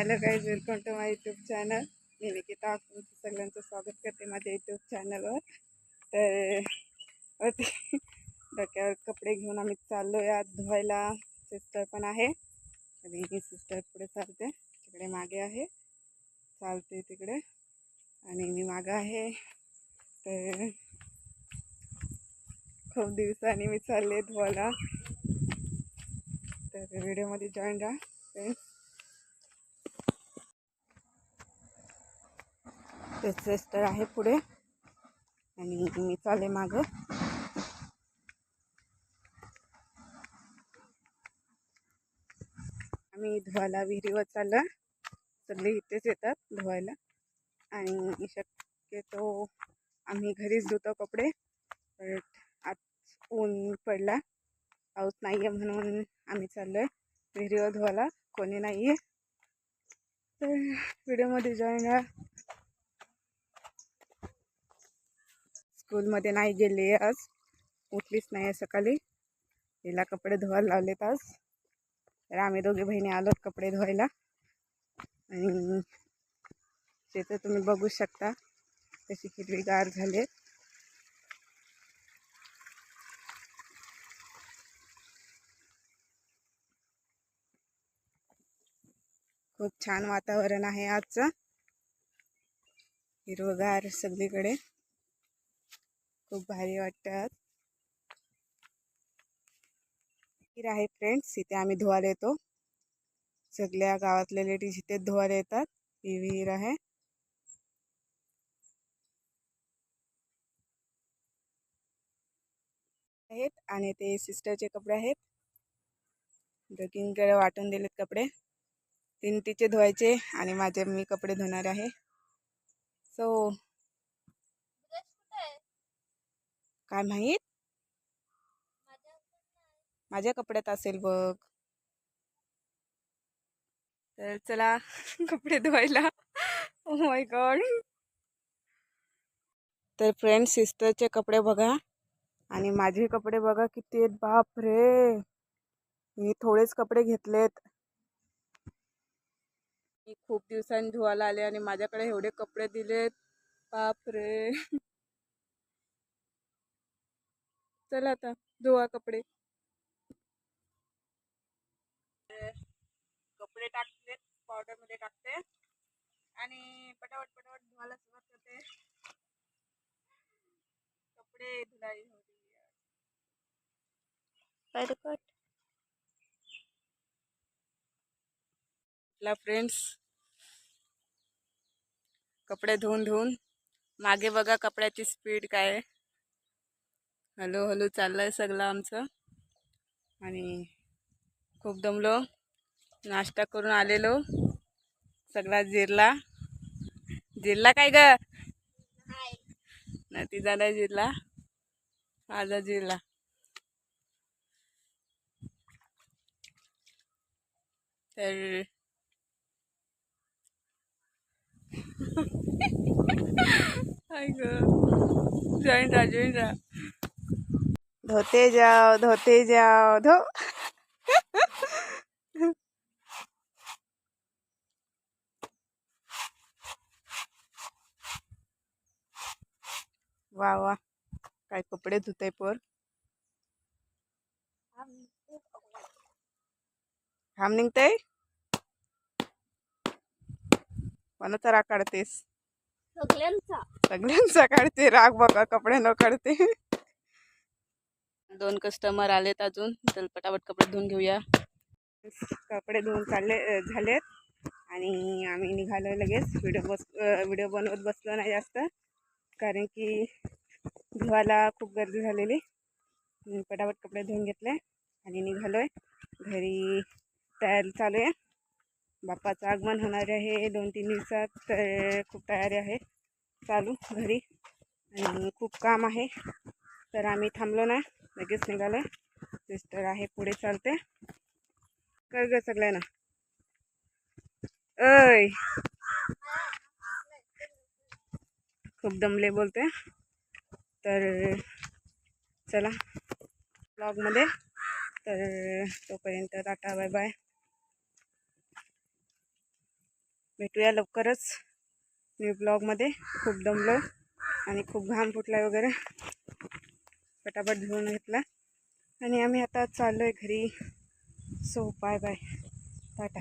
Hello guys welcome to my YouTube channel मी निकिता तुमचं सगळ्यांचं स्वागत करते माझ्या यूट्यूब चॅनलवर तर वरती डोक्यावर कपडे घेऊन आम्ही चाललो या धुवायला सिस्टर पण आहे. आणि ही सिस्टर पुढे चालते. तिकडे मागे आहे. चालते तिकडे. आणि मी मागं आहे. तर खूप दिवसांनी मी चालले धुवायला. तर व्हिडिओमध्ये जॉईन राहा फ्रेंड्स ते सिस्टर आहे पुढे. आणि मी चाले मागं. आम्ही धुवायला विहिरीवर चाललं सगळे इथेच येतात धुवायला. आणि शक्यतो आम्ही घरीच धुतो कपडे. बट आज ऊन पडला. पाऊस नाही आहे म्हणून आम्ही चाललो आहे विहिरीवर धुवायला. कोणी नाही आहे तर व्हिडिओमध्ये जॉईन राहा स्कूलमध्ये नाही गेली आज. उठलीच नाही आहे सकाळी. तिला कपडे धुवायला लावलेत आज. तर आम्ही दोघे बहिणी आलोत कपडे धुवायला. आणि तिथं तुम्ही बघू शकता कशी हिरवीगार झाले खूप छान वातावरण आहे आजचं. हिरवगार सगळीकडे. खूप भारी वाटतात. खीर आहे फ्रेंड्स इथे आम्ही धुवायला येतो. सगळ्या गावातले लेडीज इथे धुवायला येतात. ही विहीर आहे. आहेत आणि ते सिस्टरचे कपडे आहेत. दोघींकडे वाटून दिलेत कपडे. तीन तिचे धुवायचे आणि माझे मी कपडे धुणार आहे. सो काय माहीत? माझ्या कपड्यात असेल बघ. तर चला कपडे धुवायला. Oh माय गॉड तर फ्रेंड सिस्टरचे कपडे बघा आणि माझे कपडे बघा किती आहेत. बाप रे मी थोडेच कपडे घेतलेत. मी खूप दिवसांनी धुवायला आले आणि माझ्याकडे एवढे कपडे दिलेत. बाप रे चला आता धुवा कपडे. कपडे टाकले पावडरमध्ये टाकते. आणि पटापट पटापट धुवायला सुरुवात करते. कपडे धुलाई होती फ्रेंड्स कपडे धुवून धुवून. मागे बघा कपड्याची स्पीड काय आहे. हळूहळू चाललं आहे सगळं आमचं. आणि खूप दमलो. नाश्ता करून आलेलो. सगळा जिरला. जिरला काय ग? नाही ती झाला जिरला. माझा जिरला. तर ग. जॉईन राहा जॉईन राहा. धोते जाओ धोते जाओ धो वा वा. काय कपडे धुते पर? घाम निघतंय? कोणाचा राग काढतेस? सगळ्यांचा. सगळ्यांचा काढते राग बघा कपडे न काढते. दोन कस्टमर आलेत अजून. चल पटापट कपडे धुवून घेऊया. कपडे धुवून चालले झालेत. आणि आम्ही निघालो लगेच. व्हिडिओ बस व्हिडिओ बनवत बसलो नाही जास्त. कारण की धुवायला खूप गर्दी झालेली. पटापट कपडे धुवून घेतले आणि निघालोय. घरी तयारी चालू आहे बाप्पाचं आगमन होणार आहे दोन तीन दिवसात. तर खूप तयारी आहे. चालू घरी. आणि खूप काम आहे. तर आम्ही थांबलो ना लगेच निघालो. सिस्टर आहे पुढे चालते. कर ग सगळ्यांना. अय खूप दमले बोलते तर चला ब्लॉगमध्ये. तर तोपर्यंत टाटा बाय बाय. भेटूया लवकरच. मी ब्लॉगमध्ये खूप दमलो आणि खूप घाम फुटला वगैरे. पटापट धुवून घेतला. आणि आम्ही आता चाललो आहे घरी. So bye bye Tata